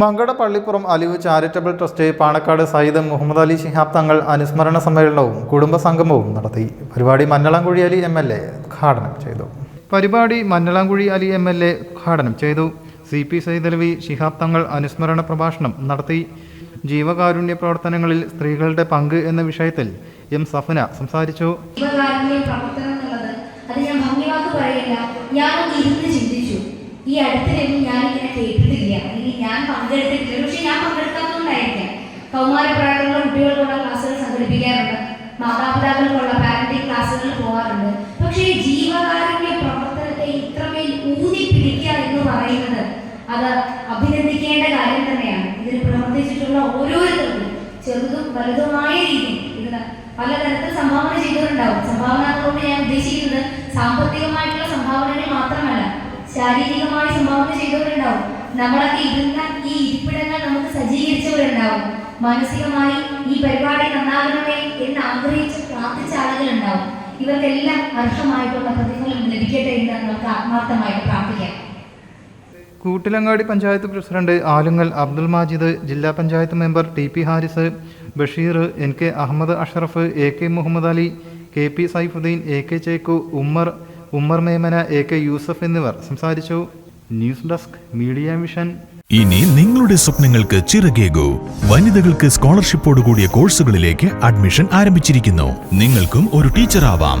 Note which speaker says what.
Speaker 1: Mankada Pallippuram Aliv charitable trust Panakkad Sayyid Muhammad Ali Shihab Thangal അനുസ്മരണ സമ്മേളനവും കുടുംബ സംഗമവും നടത്തി. പരിപാടി Mannalamkuzhi Ali M L A ഉദ്ഘാടനം ചെയ്തു. പരിപാടി Mannalamkuzhi Ali M L A ഉദ്ഘാടനം ചെയ്തു. സി പി സൈദലവി ശിഹാബ് തങ്ങൾ അനുസ്മരണ പ്രഭാഷണം നടത്തി. ജീവകാരുണ്യ പ്രവർത്തനങ്ങളിൽ സ്ത്രീകളുടെ പങ്ക് എന്ന വിഷയത്തിൽ എം സഫന സംസാരിച്ചു.
Speaker 2: അത് ഞാൻ ഭംഗിവാക്ക് പറയില്ല. ഞാനൊന്ന് ഇരുന്ന് ചിന്തിച്ചു. ഈ അടുത്തിലൊന്നും ഞാനിങ്ങനെ കേട്ടിട്ടില്ല അല്ലെങ്കിൽ ഞാൻ പങ്കെടുത്തിട്ടില്ല. പക്ഷെ ഞാൻ പങ്കെടുക്കാത്തതുകൊണ്ടായിരിക്കാം. കൗമാരപ്രായത്തിലുള്ള കുട്ടികൾക്കുള്ള ക്ലാസ്സുകൾ സംഘടിപ്പിക്കാറുണ്ട്. മാതാപിതാക്കൾക്കുള്ള പാരന്റിംഗ് ക്ലാസ്സുകളിൽ പോകാറുണ്ട്. പക്ഷേ ജീവകാരുണ്യ പ്രവർത്തനത്തെ ഇത്രമേൽ ഊതി പിടിക്കുക എന്ന് പറയുന്നത് അത് അഭിനന്ദിക്കേണ്ട കാര്യം തന്നെയാണ്. ഇതിൽ പ്രവർത്തിച്ചിട്ടുള്ള ഓരോരുത്തർക്കും ചെറുതും വലുതുമായ രീതിയിൽ ഇതിന് പലതരത്തിൽ സംഭാവന ചെയ്തവരുണ്ടാവും സംഭാവന അതുകൊണ്ട് ഞാൻ ഉദ്ദേശിക്കുന്നത് സാമ്പത്തികമായിട്ടുള്ള സംഭാവനകൾ മാത്രമല്ല ശാരീരികമായി സംഭാവന ചെയ്തവരുണ്ടാവും. നമ്മളൊക്കെ ഇരുന്ന ഈ ഇരിപ്പിടങ്ങൾ നമുക്ക് സജ്ജീകരിച്ചവരുണ്ടാവും. മാനസികമായി ഈ പരിപാടി നന്നാകണമേ എന്ന് ആഗ്രഹിച്ച് പ്രാർത്ഥിച്ച ആളുകളുണ്ടാവും. ഇവർക്കെല്ലാം അർഹമായിട്ടുള്ള പ്രതിഫലം ലഭിക്കട്ടെ എന്ന് നമുക്ക് ആത്മാർത്ഥമായിട്ട് പ്രാർത്ഥിക്കാം.
Speaker 1: കൂട്ടിലങ്ങാടി പഞ്ചായത്ത് പ്രസിഡന്റ് ആലുങ്ങൽ അബ്ദുൽ മാജിദ് ജില്ലാ panchayat member T P Haris Basheer N K Ahammed Ashraf A K Muhammad Ali K P Saifuddin A K Cheku Ummer Ummer Memana A K Yusuf എന്നിവർ സംസാരിച്ചു. News desk media mission.
Speaker 3: ഇനി നിങ്ങളുടെ സ്വപ്നങ്ങൾക്ക് ചിറകേകൂ വനിതകൾക്ക് സ്കോളർഷിപ്പോട് കൂടിയ കോഴ്സുകളിലേക്ക് admission ആരംഭിച്ചിരിക്കുന്നു. നിങ്ങൾക്കും ഒരു ടീച്ചർ ആവാം